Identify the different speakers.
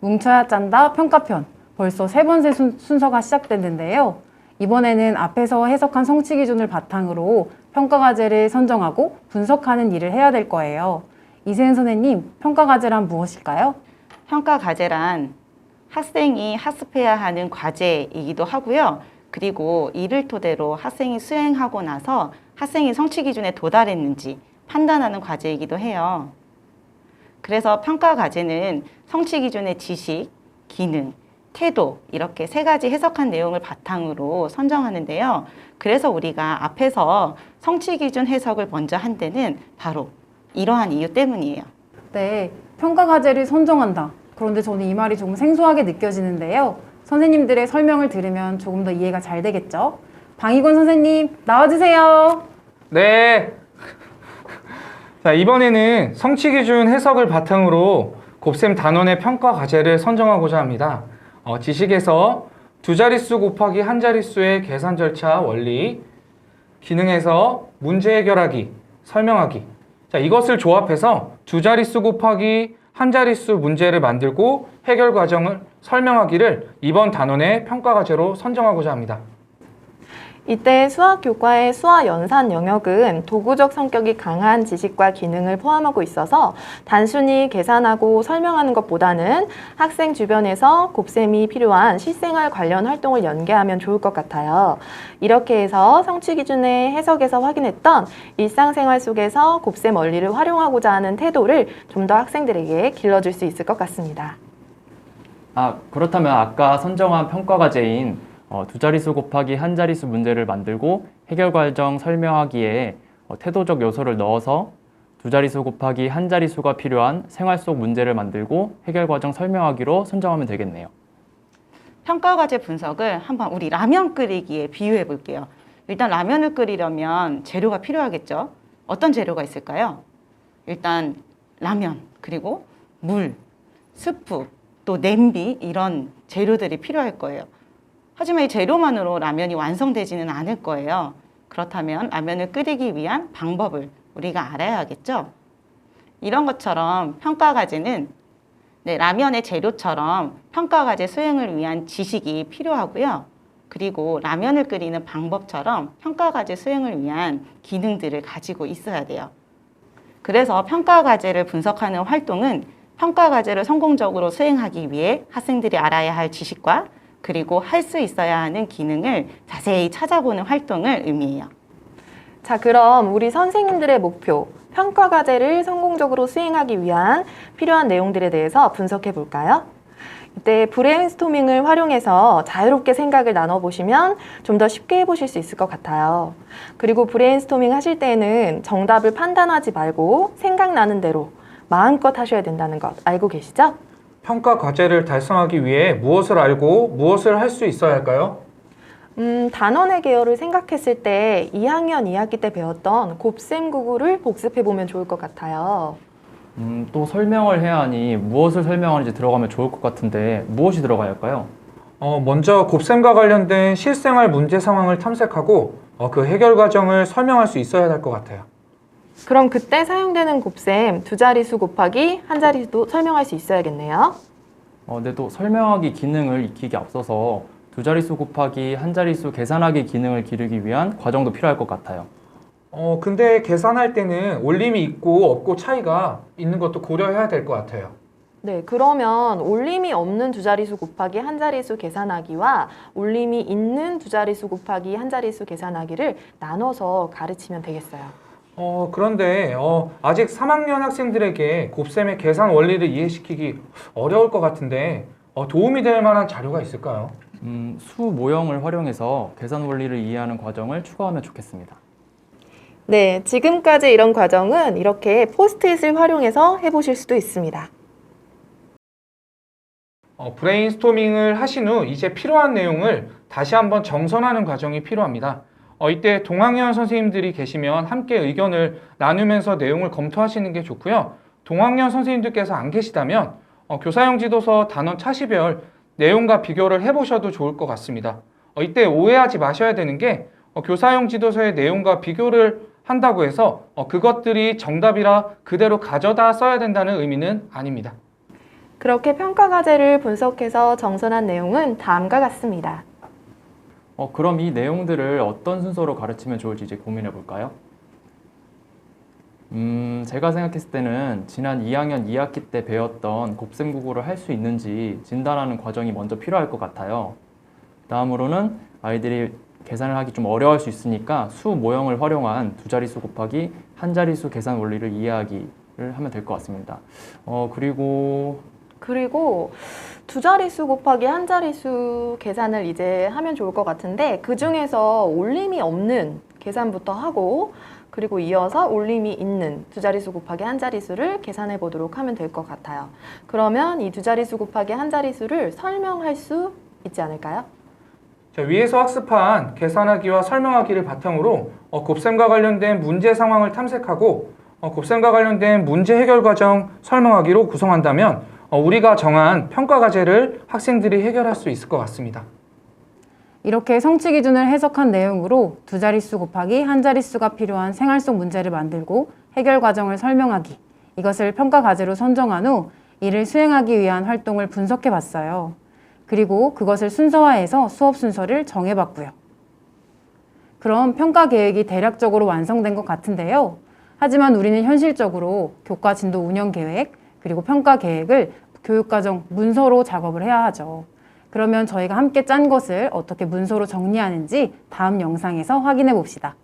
Speaker 1: 뭉쳐야 짠다 평가편. 벌써 세 번째 순, 순서가 시작됐는데요. 이번에는 앞에서 해석한 성취 기준을 바탕으로 평가 과제를 선정하고 분석하는 일을 해야 될 거예요. 이세은 선생님, 평가 과제란 무엇일까요?
Speaker 2: 평가 과제란 학생이 학습해야 하는 과제이기도 하고요. 그리고 이를 토대로 학생이 수행하고 나서 학생이 성취 기준에 도달했는지 판단하는 과제이기도 해요. 그래서 평가 과제는 성취 기준의 지식, 기능, 태도 이렇게 세 가지 해석한 내용을 바탕으로 선정하는데요. 그래서 우리가 앞에서 성취 기준 해석을 먼저 한 데는 바로 이러한 이유 때문이에요.
Speaker 1: 네, 평가 과제를 선정한다. 그런데 저는 이 말이 조금 생소하게 느껴지는데요. 선생님들의 설명을 들으면 조금 더 이해가 잘 되겠죠? 방희곤 선생님, 나와주세요.
Speaker 3: 네. 자, 이번에는 성취 기준 해석을 바탕으로 곱셈 단원의 평가 과제를 선정하고자 합니다. 어, 지식에서 두 자릿수 곱하기 한 자릿수의 계산 절차 원리, 기능에서 문제 해결하기, 설명하기. 자, 이것을 조합해서 두 자릿수 곱하기 한 자릿수 문제를 만들고 해결 과정을 설명하기를 이번 단원의 평가 과제로 선정하고자 합니다.
Speaker 4: 이때 수학 교과의 수화 연산 영역은 도구적 성격이 강한 지식과 기능을 포함하고 있어서 단순히 계산하고 설명하는 것보다는 학생 주변에서 곱셈이 필요한 실생활 관련 활동을 연계하면 좋을 것 같아요. 이렇게 해서 성취 기준의 해석에서 확인했던 일상생활 속에서 곱셈 원리를 활용하고자 하는 태도를 좀 더 학생들에게 길러줄 수 있을 것 같습니다.
Speaker 5: 아, 그렇다면 아까 선정한 평가 과제인 어, 두 자릿수 곱하기 한 자릿수 문제를 만들고 해결 과정 설명하기에 어, 태도적 요소를 넣어서 두 자릿수 곱하기 한 자릿수가 필요한 생활 속 문제를 만들고 해결 과정 설명하기로 선정하면 되겠네요.
Speaker 2: 평가 과제 분석을 한번 우리 라면 끓이기에 비유해 볼게요. 일단 라면을 끓이려면 재료가 필요하겠죠. 어떤 재료가 있을까요? 일단 라면, 그리고 물, 스프, 또 냄비 이런 재료들이 필요할 거예요. 하지만 이 재료만으로 라면이 완성되지는 않을 거예요. 그렇다면 라면을 끓이기 위한 방법을 우리가 알아야겠죠. 이런 것처럼 평가 과제는 네, 라면의 재료처럼 평가 과제 수행을 위한 지식이 필요하고요. 그리고 라면을 끓이는 방법처럼 평가 과제 수행을 위한 기능들을 가지고 있어야 돼요. 그래서 평가 과제를 분석하는 활동은 평가 과제를 성공적으로 수행하기 위해 학생들이 알아야 할 지식과 그리고 할 수 있어야 하는 기능을 자세히 찾아보는 활동을 의미해요.
Speaker 4: 자, 그럼 우리 선생님들의 목표, 평가 과제를 성공적으로 수행하기 위한 필요한 내용들에 대해서 분석해 볼까요? 이때 브레인스토밍을 활용해서 자유롭게 생각을 나눠보시면 좀 더 쉽게 해보실 수 있을 것 같아요. 그리고 브레인스토밍 하실 때에는 정답을 판단하지 말고 생각나는 대로 마음껏 하셔야 된다는 것 알고 계시죠?
Speaker 3: 평가 과제를 달성하기 위해 무엇을 알고 무엇을 할 수 있어야 할까요?
Speaker 4: 음, 단원의 계열을 생각했을 때 2학년 2학기 때 배웠던 곱셈 구구를 복습해 보면 좋을 것 같아요.
Speaker 5: 음, 또 설명을 해야 하니 무엇을 설명하는지 들어가면 좋을 것 같은데 무엇이 들어가야 할까요?
Speaker 3: 어, 먼저 곱셈과 관련된 실생활 문제 상황을 탐색하고 어, 그 해결 과정을 설명할 수 있어야 할 것 같아요.
Speaker 4: 그럼 그때 사용되는 곱셈 두 자릿수 곱하기 한 자릿수도 설명할 수 있어야겠네요.
Speaker 5: 어, 근데 또 설명하기 기능을 익히기 앞서서 두 자릿수 곱하기 한 자릿수 계산하기 기능을 기르기 위한 과정도 필요할 것 같아요.
Speaker 3: 어, 근데 계산할 때는 올림이 있고 없고 차이가 있는 것도 고려해야 될 것 같아요.
Speaker 4: 네, 그러면 올림이 없는 두 자릿수 곱하기 한 자릿수 계산하기와 올림이 있는 두 자릿수 곱하기 한 자릿수 계산하기를 나눠서 가르치면 되겠어요.
Speaker 3: 어, 그런데 어, 아직 3학년 학생들에게 곱셈의 계산 원리를 이해시키기 어려울 것 같은데 어, 도움이 될 만한 자료가 있을까요?
Speaker 5: 음, 수 모형을 활용해서 계산 원리를 이해하는 과정을 추가하면 좋겠습니다.
Speaker 4: 네, 지금까지 이런 과정은 이렇게 포스트잇을 활용해서 해보실 수도 있습니다.
Speaker 3: 어, 브레인스토밍을 하신 후 이제 필요한 내용을 다시 한번 정선하는 과정이 필요합니다. 어, 이때 동학년 선생님들이 계시면 함께 의견을 나누면서 내용을 검토하시는 게 좋고요. 동학년 선생님들께서 안 계시다면 어, 교사용 지도서 단원 차시별 내용과 비교를 해보셔도 좋을 것 같습니다. 어, 이때 오해하지 마셔야 되는 게 어, 교사용 지도서의 내용과 비교를 한다고 해서 어, 그것들이 정답이라 그대로 가져다 써야 된다는 의미는 아닙니다.
Speaker 4: 그렇게 평가 과제를 분석해서 정선한 내용은 다음과 같습니다.
Speaker 5: 어, 그럼 이 내용들을 어떤 순서로 가르치면 좋을지 이제 고민해 볼까요? 음, 제가 생각했을 때는 지난 2학년 2학기 때 배웠던 곱셈 구구를 할 수 있는지 진단하는 과정이 먼저 필요할 것 같아요. 다음으로는 아이들이 계산을 하기 좀 어려워할 수 있으니까 수 모형을 활용한 두 자릿수 곱하기 한 자릿수 계산 원리를 이해하기를 하면 될 것 같습니다. 어, 그리고
Speaker 4: 그리고 두 자릿수 곱하기 한 자릿수 계산을 이제 하면 좋을 것 같은데 그 중에서 올림이 없는 계산부터 하고 그리고 이어서 올림이 있는 두 자릿수 곱하기 한 자릿수를 계산해 보도록 하면 될 것 같아요. 그러면 이 두 자릿수 곱하기 한 자릿수를 설명할 수 있지 않을까요?
Speaker 3: 자, 위에서 학습한 계산하기와 설명하기를 바탕으로 어, 곱셈과 관련된 문제 상황을 탐색하고 어, 곱셈과 관련된 문제 해결 과정 설명하기로 구성한다면 어, 우리가 정한 평가 과제를 학생들이 해결할 수 있을 것 같습니다.
Speaker 1: 이렇게 성취 기준을 해석한 내용으로 두 자릿수 곱하기 한 자릿수가 필요한 생활 속 문제를 만들고 해결 과정을 설명하기. 이것을 평가 과제로 선정한 후 이를 수행하기 위한 활동을 분석해 봤어요. 그리고 그것을 순서화해서 수업 순서를 정해 봤고요. 그럼 평가 계획이 대략적으로 완성된 것 같은데요. 하지만 우리는 현실적으로 교과 진도 운영 계획, 그리고 평가 계획을 교육과정 문서로 작업을 해야 하죠. 그러면 저희가 함께 짠 것을 어떻게 문서로 정리하는지 다음 영상에서 확인해 봅시다.